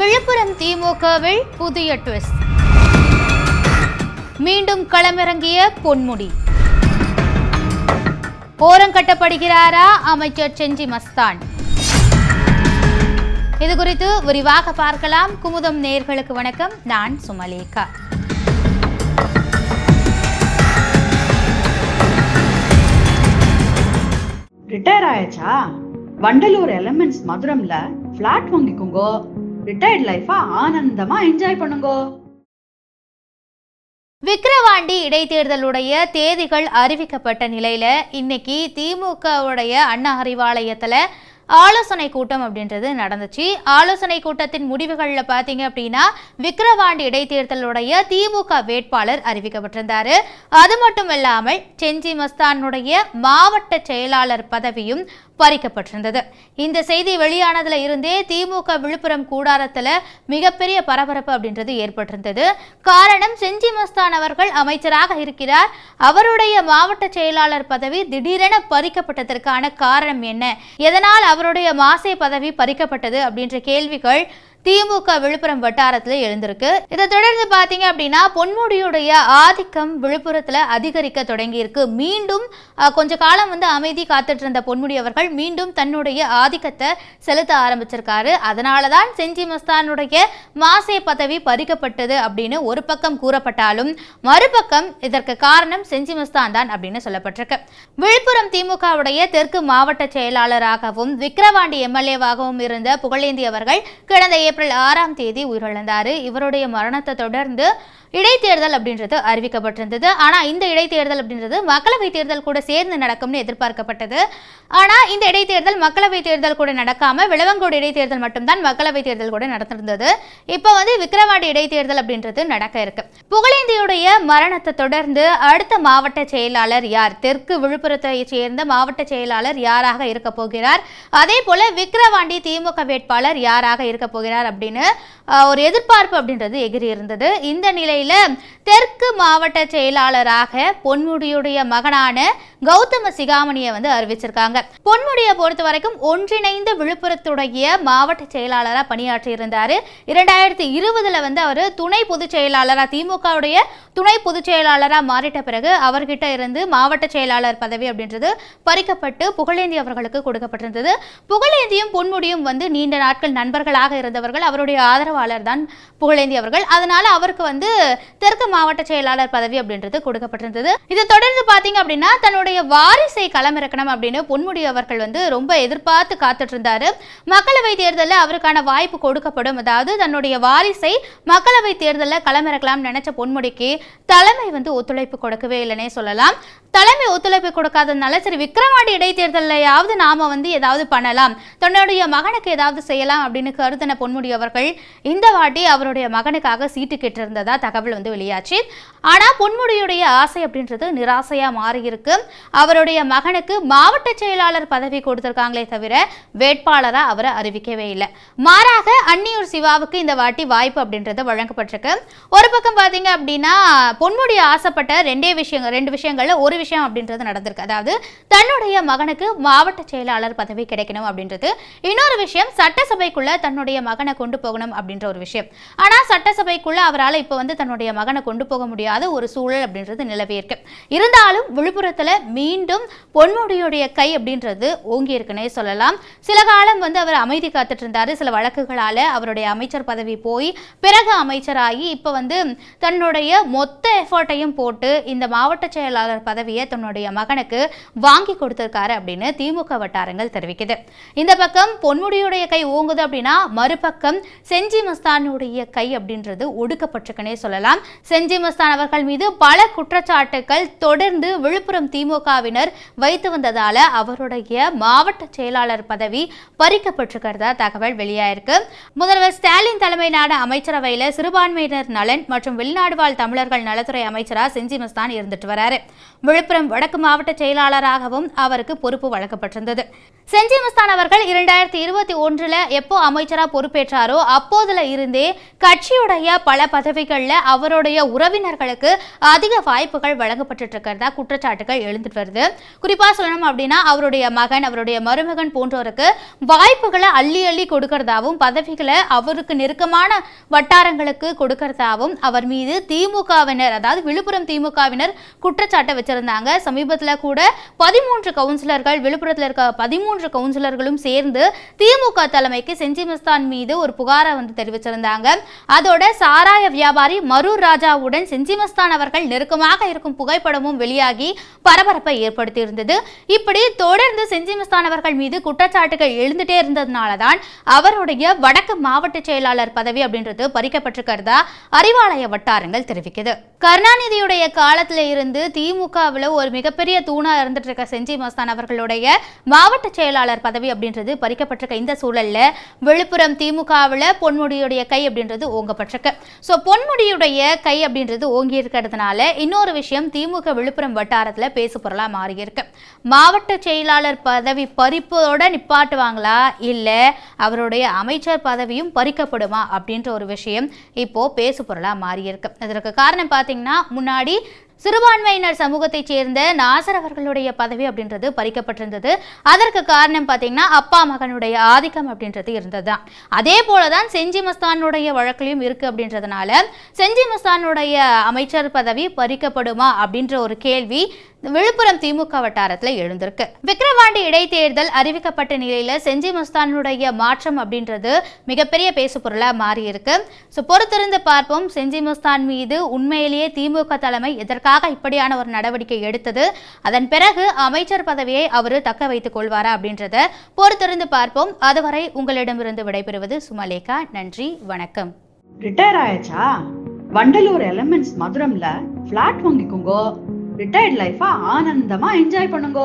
விழுப்புரம் திமுகவில் புதிய ட்விஸ்ட் மீண்டும் களமிறங்கிய பொன்முடி. ஓரங்கட்டப்படுகிறாரா அமைச்சர் செஞ்சி மஸ்தான். இது குறித்து விரிவாக பார்க்கலாம். குமுதம் நேர்களுக்கு வணக்கம். நான் சுமலேகா. ரிட்டையர் ஆயாச்சா? வண்டலூர் எலமெண்ட்ஸ் மதுரம்ல ஃப்ளாட் வாங்கிக்கோங்க. ரிட்டையர்ட் லைஃபா ஆனந்தமா என்ஜாய் பண்ணுங்கோ. விக்கிரவாண்டி இடைத்தேர்தலுடைய தேதிகள் அறிவிக்கப்பட்ட நிலையில இன்னைக்கு திமுகவுடைய அண்ணா அறிவாலயத்துல ஆலோசனை கூட்டம் அப்படின்றது நடந்துச்சு. ஆலோசனை கூட்டத்தின் முடிவுகளில் பார்த்தீங்க அப்படின்னா விக்கிரவாண்டி இடைத்தேர்தலுடைய திமுக வேட்பாளர் அறிவிக்கப்பட்டிருந்தாரு. அது மட்டும் இல்லாமல் செஞ்சி மஸ்தானுடைய மாவட்ட செயலாளர் பதவியும் பறிக்கப்பட்டிருந்தது. இந்த செய்தி வெளியானதுல இருந்தே திமுக விழுப்புரம் கூடாரத்துல மிகப்பெரிய பரபரப்பு அப்படின்றது ஏற்பட்டிருந்தது. காரணம் செஞ்சி மஸ்தான் அவர்கள் அமைச்சராக இருக்கிறார். அவருடைய மாவட்ட செயலாளர் பதவி திடீரென பறிக்கப்பட்டதற்கான காரணம் என்ன? எதனால் அவருடைய மாசே பதவி பறிக்கப்பட்டது அப்படின்ற கேள்விகள் திமுக விழுப்புரம் வட்டாரத்தில் எழுந்திருக்கு. இதை தொடர்ந்து பார்த்தீங்க அப்படின்னா பொன்முடியுடைய ஆதிக்கம் விழுப்புரத்தில் அதிகரிக்க தொடங்கி இருக்கு மீண்டும் கொஞ்ச காலம் வந்து அமைதி காத்துட்டு இருந்த பொன்முடி அவர்கள் மீண்டும் தன்னுடைய ஆதிக்கத்தை செலுத்த ஆரம்பிச்சிருக்காரு. அதனால தான் செஞ்சி மஸ்தானுடைய மாசே பதவி பறிக்கப்பட்டது அப்படின்னு ஒரு பக்கம் கூறப்பட்டாலும் மறுபக்கம் இதற்கு காரணம் செஞ்சி மஸ்தான் தான் அப்படின்னு சொல்லப்பட்டிருக்கு. விழுப்புரம் திமுகவுடைய தெற்கு மாவட்ட செயலாளராகவும் விக்கிரவாண்டி எம்எல்ஏவாகவும் இருந்த புகழேந்தி அவர்கள் கடந்த ஏப்ரல் ஆறாம் தேதி உயிரிழந்தார். இவருடைய மரணத்தை தொடர்ந்து இடைத்தேர்தல் அப்படின்றது அறிவிக்கப்பட்டிருந்தது. ஆனால் இந்த இடைத்தேர்தல் அப்படின்றது மக்களவை தேர்தல் கூட சேர்ந்து நடக்கும்னு எதிர்பார்க்கப்பட்டது. ஆனால் இந்த இடைத்தேர்தல் மக்களவை தேர்தல் கூட நடக்காமல் விளவங்கோடு இடைத்தேர்தல் மட்டும்தான் மக்களவை தேர்தல் கூட நடந்திருந்தது. இப்போ வந்து விக்கிரவாண்டி இடைத்தேர்தல் அப்படின்றது நடக்க இருக்கு. புகழேந்தியுடைய மரணத்தை தொடர்ந்து அடுத்த மாவட்ட செயலாளர் யார்? தெற்கு விழுப்புரத்தை சேர்ந்த மாவட்ட செயலாளர் யாராக இருக்க போகிறார்? அதே போல விக்கிரவாண்டி திமுக வேட்பாளர் யாராக இருக்க போகிறார்? அப்படின்னு ஒரு எதிர்பார்ப்பு அப்படின்றது எகிரி இருந்தது. இந்த நிலையில் தெற்கு மாவட்ட செயலாளராக பொன்முடியுடைய மகனான கௌதம சிகாமணியை வந்து அறிவிச்சிருக்காங்க. பொன்முடியை பொறுத்த வரைக்கும் ஒன்றிணைந்த விழுப்புரத்துடைய மாவட்ட செயலாளராக பணியாற்றி இருந்தார் இரண்டாயிரத்தி இருபதுல வந்து அவர் துணை பொதுச் செயலாளராக திமுகவுடைய துணை பொதுச் செயலாளராக மாறிட்ட பிறகு அவர்கிட்ட இருந்து மாவட்ட செயலாளர் பதவி அப்படின்றது பறிக்கப்பட்டு புகழேந்தி அவர்களுக்கு கொடுக்கப்பட்டிருந்தது. புகழேந்தியும் பொன்முடியும் வந்து நீண்ட நாட்கள் நண்பர்களாக இருந்தவர்கள். அவருடைய ஆதரவாளர் தான் புகழேந்தி அவர்கள். அதனால அவருக்கு வந்து தெற்கு மாவட்ட செயலாளர் பதவி அப்படின்றது கொடுக்கப்பட்டிருந்தது. இதை தொடர்ந்து பார்த்தீங்க அப்படின்னா தன்னுடைய வாரிசை களமிறக்கணும் அப்படின்னு பொன்முடி அவர்கள் வந்து ரொம்ப எதிர்பார்த்து காத்துட்டு இருந்தாரு மக்களவை தேர்தலில் அவருக்கான வாய்ப்பு கொடுக்கப்படும். அதாவது தன்னுடைய வாரிசை மக்களவை தேர்தலில் களமிறக்கலாம்னு நினைச்ச பொன்முடிக்கு தலைமை வந்து ஒத்துழைப்பு கொடுக்கவே இல்லைன்னே சொல்லலாம். தலைமை ஒத்துழைப்பு கொடுக்காததுனால சரி விக்ரவாண்டி இடைத்தேர்தலையாவது நாம வந்து ஏதாவது பண்ணலாம். தன்னுடைய மகனுக்கு ஏதாவது செய்யலாம் அப்படின்னு கருத்தின பொன்முடி அவர்கள் இந்த வாட்டி அவருடைய மகனுக்காக சீட்டு கேட்டிருந்ததா தகவல் வந்து வெளியாச்சு. ஆனா பொன்முடியுடைய ஆசை அப்படின்றது நிராசையா மாறியிருக்கு. அவருடைய மகனுக்கு மாவட்ட செயலாளர் பதவி கொடுத்திருக்காங்களே தவிர வேட்பாளரா அவரை அறிவிக்கவே இல்லை. மாறாக அன்னியூர் சிவாவுக்கு இந்த வாட்டி வாய்ப்பு அப்படின்றது வழங்கப்பட்டிருக்கு. ஒரு பக்கம் பார்த்தீங்க அப்படின்னா பொன்முடி ஆசைப்பட்ட ரெண்டே விஷயங்கள் ரெண்டு விஷயங்கள்ல ஒரு விஷயம் அப்படின்றது நடந்திருக்கு. அதாவது தன்னுடைய மகனுக்கு மாவட்ட செயலாளர் பதவி கிடைக்கணும் அப்படின்றது. இன்னொரு விஷயம் சட்டசபைக்குள்ள தன்னுடைய மகனை கொண்டு போகணும் அப்படின்ற ஒரு விஷயம். ஆனா சட்டசபைக்குள்ள அவரால் இப்போ வந்து தன்னுடைய மகனை கொண்டு போக முடியாத ஒரு சூழல் அப்படின்றது நிலவி இருக்கு. இருந்தாலும் விழுப்புரத்துல மீண்டும் பொன்முடியுடைய கை அப்படின்றது ஓங்கி இருக்குன்னே சொல்லலாம். சில காலம் வந்து அவர் அமைதி காத்துட்டு இருந்தாரு. சில வழக்குகளால அவருடைய அமைச்சர் பதவி போய் பிறகு அமைச்சராகி இப்போ வந்து தன்னுடைய மொத்த எஃபர்ட்டையும் போட்டு இந்த மாவட்ட செயலாளர் பதவி பதவியை தன்னுடைய மகனுக்கு வாங்கி கொடுத்திருக்காரு அப்படின்னு திமுக வட்டாரங்கள் தெரிவிக்குது. இந்த பக்கம் பொன்முடியுடைய கை ஓங்குது அப்படின்னா மறுபக்கம் செஞ்சி மஸ்தானுடைய கை அப்படின்றது ஒடுக்கப்பட்டிருக்குன்னே சொல்லலாம். செஞ்சி மஸ்தான் அவர்கள் மீது பல குற்றச்சாட்டுகள் தொடர்ந்து விழுப்புரம் திமுகவினர் வைத்து வந்ததால அவருடைய மாவட்ட செயலாளர் பதவி பறிக்கப்பட்டிருக்கிறதா தகவல் வெளியாயிருக்கு. முதல்வர் ஸ்டாலின் தலைமையிலான அமைச்சரவையில் சிறுபான்மையினர் நலன் மற்றும் வெளிநாடு வாழ் தமிழர்கள் நலத்துறை அமைச்சராக செஞ்சி மஸ்தான் இருந்துட்டு வராரு. விழுப்புரம் வடக்கு மாவட்ட செயலாளராகவும் அவருக்கு பொறுப்பு வழங்கப்பட்டிருந்தது. செஞ்சி மஸ்தான் அவர்கள் இரண்டாயிரத்தி இருபத்தி ஒன்றுல எப்போ அமைச்சராக பொறுப்பேற்றாரோ அப்போதுல இருந்தே கட்சியுடைய பல பதவிகளில் அவருடைய உறவினர்களுக்கு அதிக வாய்ப்புகள் வழங்கப்பட்டு இருக்கிறதா குற்றச்சாட்டுகள் எழுந்துட்டு வருது. குறிப்பாக சொல்லணும் அப்படின்னா அவருடைய மகன் அவருடைய மருமகன் போன்றோருக்கு வாய்ப்புகளை அள்ளி அள்ளி கொடுக்கறதாவும் பதவிகளை அவருக்கு நெருக்கமான வட்டாரங்களுக்கு கொடுக்கறதாவும் அவர் மீது திமுகவினர் அதாவது விழுப்புரம் திமுகவினர் குற்றச்சாட்டை வச்சிருந்தாங்க. சமீபத்தில் கூட பதிமூன்று கவுன்சிலர்கள் விழுப்புரத்தில் இருக்க பதிமூன்று கவுன்சிலர்களும் சேர்ந்து திமுக தலைமைக்கு செஞ்சி மஸ்தான் மீது ஒரு புகாரை வந்து தெரிவிச்சிருந்தாங்க. அதோட சாராய வியாபாரி மரூர் ராஜாவுடன் செஞ்சி மஸ்தான் அவர்கள் நெருக்கமாக இருக்கும் புகைப்படமும் வெளியாகி பரபரப்பை ஏற்படுத்தி இருந்தது இப்படி தொடர்ந்து செஞ்சி மஸ்தான் அவர்கள் மீது குற்றச்சாட்டுகள் எழுந்துட்டே இருந்ததுனால தான் அவருடைய வடக்கு மாவட்ட செயலாளர் பதவி அப்படின்றது பறிக்கப்பட்டிருக்கிறதா அறிவாலய வட்டாரங்கள் தெரிவிக்குது. கருணாநிதியுடைய காலத்துல இருந்து திமுகவில் ஒரு மிகப்பெரிய தூணா இருந்துட்டு இருக்க செஞ்சி மஸ்தான் அவர்களுடைய மாவட்ட செயலாளர் பதவி அப்படின்றது பறிக்கப்பட்டிருக்க இந்த சூழல்ல விழுப்புரம் திமுகவில் பொன்முடியுடைய கை அப்படின்றது ஓங்கப்பட்டிருக்கு. ஸோ பொன்முடியுடைய கை அப்படின்றது ஓங்கி இருக்கிறதுனால இன்னொரு விஷயம் திமுக விழுப்புரம் வட்டாரத்தில் பேசு பொருளா மாறியிருக்கு. மாவட்ட செயலாளர் பதவி பறிப்போட நிப்பாட்டுவாங்களா? இல்லை அவருடைய அமைச்சர் பதவியும் பறிக்கப்படுமா? அப்படின்ற ஒரு விஷயம் இப்போ பேசு பொருளா மாறியிருக்கு. இதற்கு காரணம் பார்த்தீங்கன்னா முன்னாடி சிறுபான்மையினர் சமூகத்தைச் சேர்ந்த நாசர் அவர்களுடைய பதவி அப்படின்றது பறிக்கப்பட்டிருந்தது. அதற்கு காரணம் பார்த்தீங்கன்னா அப்பா மகனுடைய ஆதிக்கம் அப்படின்றது இருந்தது தான். அதே போல தான் செஞ்சி மஸ்தானுடைய வழக்கிலையும் இருக்கு அப்படின்றதுனால செஞ்சி மஸ்தானுடைய அமைச்சர் பதவி பறிக்கப்படுமா அப்படின்ற ஒரு கேள்வி விழுப்புரம் திமுக வட்டாரத்தில் எழுந்திருக்கு. விக்கிரவாண்டி இடைத்தேர்தல் அறிவிக்கப்பட்ட நிலையில செஞ்சி மஸ்தானுடைய மாற்றம் அப்படின்றது மிகப்பெரிய பேசு பொருளா மாறி இருக்கு ஸோ பொறுத்திருந்து பார்ப்போம். செஞ்சி மஸ்தான் மீது உண்மையிலேயே திமுக தலைமை எதற்காக இப்படியான ஒரு நடவடிக்கை எடுத்தது? அதன் பிறகு அமைச்சர் பதவியை அவர் தக்க வைத்துக் கொள்வாரா அப்படின்றத பொறுத்திருந்து பார்ப்போம். அதுவரை உங்களிடமிருந்து விடைபெறுவது சுமலேகா. நன்றி வணக்கம். ரிட்டையர் ஆயாச்சா? வண்டலூர் எலமெண்ட்ஸ் மதுரம்ல பிளாட் வாங்கிக்கோங்க. ரிட்டையர்ட் லைஃபா ஆனந்தமா என்ஜாய் பண்ணுங்க.